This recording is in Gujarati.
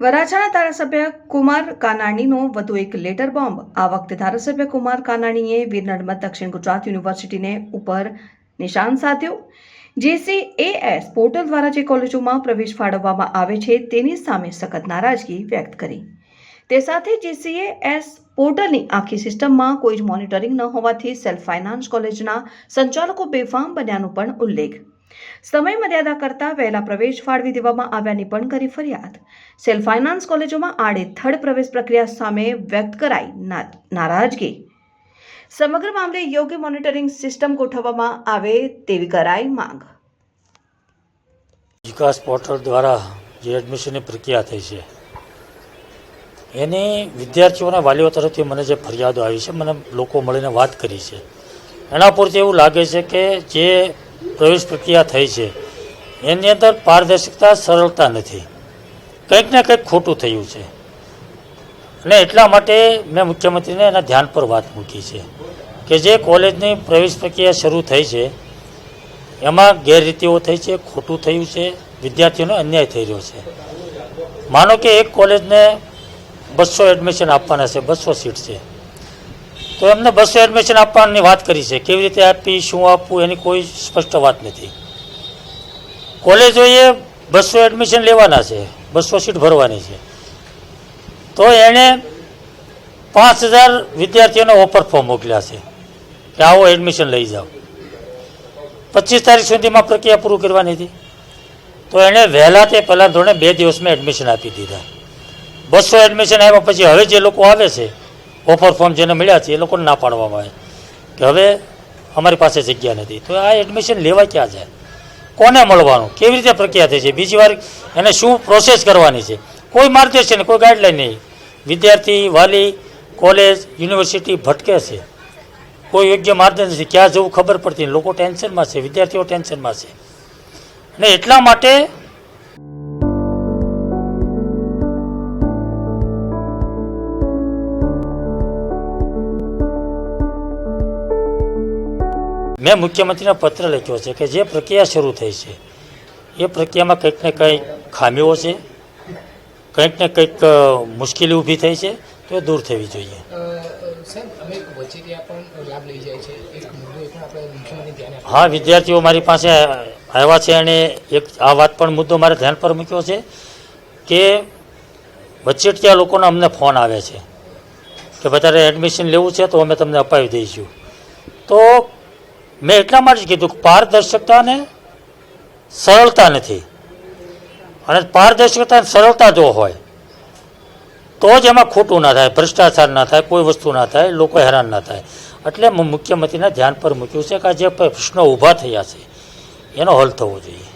વરાછાના ધારાસભ્ય કુમાર કાનાણીનો વધુ એક લેટર બોમ્બ. આ વખતે ધારાસભ્ય કુમાર કાનાણીએ વીર દક્ષિણ ગુજરાત યુનિવર્સિટીને ઉપર નિશાન સાધ્યું. જેસીએએસ પોર્ટલ દ્વારા જે કોલેજોમાં પ્રવેશ ફાળવવામાં આવે છે તેની સામે સખત નારાજગી વ્યક્ત કરી. તે સાથે જેસીએએસ પોર્ટલની આખી સિસ્ટમમાં કોઈ જ મોનિટરિંગ ન હોવાથી સેલ્ફ ફાઇનાન્સ કોલેજના સંચાલકો બેફામ બન્યાનો પણ ઉલ્લેખ સમય મર્યાદા કરતાં વહેલા પ્રવેશ ફાળવી દેવામાં આવ્યાની પણ કરી ફરિયાદ. સેલ્ફ ફાઇનાન્સ કોલેજોમાં આડેથડ પ્રવેશ પ્રક્રિયા સામે વ્યક્ત કરાઈ નારાજગી. સમગ્ર મામલે યોગ્ય મોનિટરિંગ સિસ્ટમ ગોઠવવામાં આવે તેવી કરાઈ માંગ. વિકાસ પોર્ટલ દ્વારા જે એડમિશનની પ્રક્રિયા થઈ છે, એની વિદ્યાર્થીઓના વાલીઓ તરફથી મને જે ફરિયાદો આવી છે, મને લોકો મળીને વાત કરી છે. એના પરથી એવું લાગે છે કે જે પ્રવેશ પ્રક્રિયા થઈ છે. એની અંદર પારદર્શકતા, સરળતા નથી. કંઈક ને કંઈક ખોટું થયું છે. અને એટલા માટે મેં મુખ્યમંત્રીને એના ધ્યાન પર વાત મૂકી છે કે જે કોલેજની પ્રવેશ પ્રક્રિયા શરૂ થઈ છે, એમાં ગેરરીતિઓ થઈ છે, ખોટું થયું છે, વિદ્યાર્થીઓનો અન્યાય થઈ રહ્યો છે. માનો કે એક કોલેજને બસો એડમિશન આપવાના છે, બસો સીટ છે. તો એમને બસો એડમિશન આપવાની વાત કરી છે. કેવી રીતે આપી, શું આપવું, એની કોઈ સ્પષ્ટ વાત નથી. કોલેજોએ બસો એડમિશન લેવાના છે. બસો સીટ ભરવાની છે. તો એણે પાંચ હજાર વિદ્યાર્થીઓને ઓફર ફોર્મ મોકલ્યા છે કે આવો એડમિશન લઈ જાઓ. પચીસ તારીખ સુધીમાં પ્રક્રિયા પૂરું કરવાની હતી. તો એણે વહેલા તે પહેલાં ધોરણે બે દિવસમાં એડમિશન આપી દીધા. બસો એડમિશન આવ્યા પછી હવે જે લોકો આવે છે ઓફર ફોર્મ જેને મળ્યા છે, એ લોકોને ના પાડવામાં આવે. કે હવે અમારી પાસે જગ્યા નથી. તો આ એડમિશન લેવા ક્યાં જાય? કોને મળવાનું? કેવી રીતે પ્રક્રિયા થઈ છે? બીજી વાર એને શું પ્રોસેસ કરવાની છે? કોઈ માર્ગદર્શન કોઈ ગાઈડલાઈન નહીં. વિદ્યાર્થી, વાલી કોલેજ યુનિવર્સિટી ભટકે છે. કોઈ યોગ્ય માર્ગદર્શન નથી. ક્યાં જવું ખબર પડતી. લોકો ટેન્શનમાં છે. વિદ્યાર્થીઓ ટેન્શનમાં છે. અને એટલા માટે મેં મુખ્યમંત્રીને પત્ર લખ્યો છે કે જે પ્રક્રિયા શરૂ થઈ છે એ પ્રક્રિયામાં કંઈક ને કંઈક ખામીઓ છે કંઈક ને કંઈક મુશ્કેલી ઊભી થઈ છે તો એ દૂર થવી જોઈએ. હા વિદ્યાર્થીઓ મારી પાસે આવ્યા છે અને એક આ વાત પણ મુદ્દો મારે ધ્યાન પર મૂક્યો છે કે વચેટિયા લોકોનો અમને ફોન આવે છે કે વધારે એડમિશન લેવું છે તો અમે તમને અપાવી દઈશું. તો મેં એટલા માટે જ કીધું કે પારદર્શકતા અને સરળતા નથી. અને પારદર્શકતા સરળતા જો હોય, તો જ એમાં ખોટું ના થાય, ભ્રષ્ટાચાર ના થાય, કોઈ વસ્તુ ના થાય, લોકો હેરાન ના થાય. એટલે મુખ્યમંત્રીના ધ્યાન પર મૂક્યું છે કે આ જે પ્રશ્નો ઊભા થયા છે, એનો હલ થવો જોઈએ.